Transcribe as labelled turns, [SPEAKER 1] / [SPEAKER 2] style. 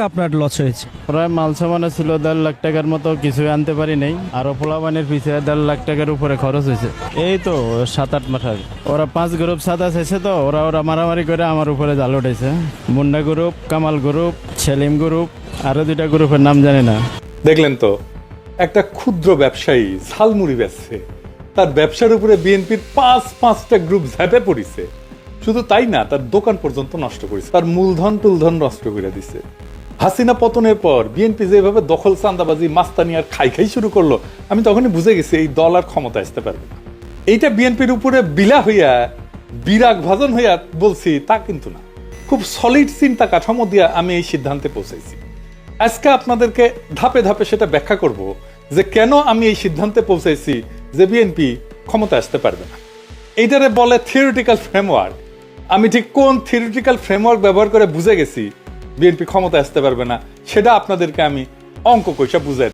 [SPEAKER 1] আপনার লস হয়েছে?
[SPEAKER 2] প্রায় মাল সামানে ছিল দেড় লাখ টাকার মতো কিছুই আনতে পারি নাই। আরও পোলাবানের পিছিয়ে দেড় লাখ টাকার উপরে খরচ হয়েছে। এই তো সাত আট মাস আগে। ওরা পাঁচ গ্রুপ সাদা চাইছে তো ওরা ওরা মারামারি করে আমার উপরে জাল উঠেছে। Munda group Kamal group Selim group আরও দুইটা গ্রুপের নাম জানি না।
[SPEAKER 3] দেখলেন তো একটা ক্ষুদ্র ব্যবসায়ী ঝালমুড়ি বেচছে। তার ব্যবসার উপরে বিএনপির পাঁচ পাঁচটা গ্রুপ ঝাঁপে পড়িছে। শুধু তাই না তার দোকান পর্যন্ত নষ্ট করেছে। তার মূলধন টুলধন নষ্ট করে দিছে। হাসিনা পতনের পর বিএনপি যেভাবে দখল চান্দাবাজি মাস্তানি আর খাই খাই শুরু করল, আমি তখনই বুঝে গেছি এই দল আর ক্ষমতা আসতে পারবে না। এইটা বিএনপির উপরে বিলা হইয়া, বিরাগ ভাজন হইয়া বলছি, তা কিন্তু না। খুব সলিড চিন্তা কাঠামো দিয়া আমি এই সিদ্ধান্তে পৌঁছাইছি। আজকে আপনাদেরকে ধাপে ধাপে সেটা ব্যাখ্যা করব যে কেন আমি এই সিদ্ধান্তে পৌঁছাইছি যে বিএনপি ক্ষমতা আসতে পারবে না। এইটারে বলে থিওরিটিক্যাল ফ্রেমওয়ার্ক আমি ঠিক কোন থিওরিটিক্যাল ফ্রেমওয়ার্ক ব্যবহার করে বুঝে গেছি বিএনপি ক্ষমতা আসতে পারবে না সেটা আপনাদেরকে আমি অঙ্ক কইসা বুঝাই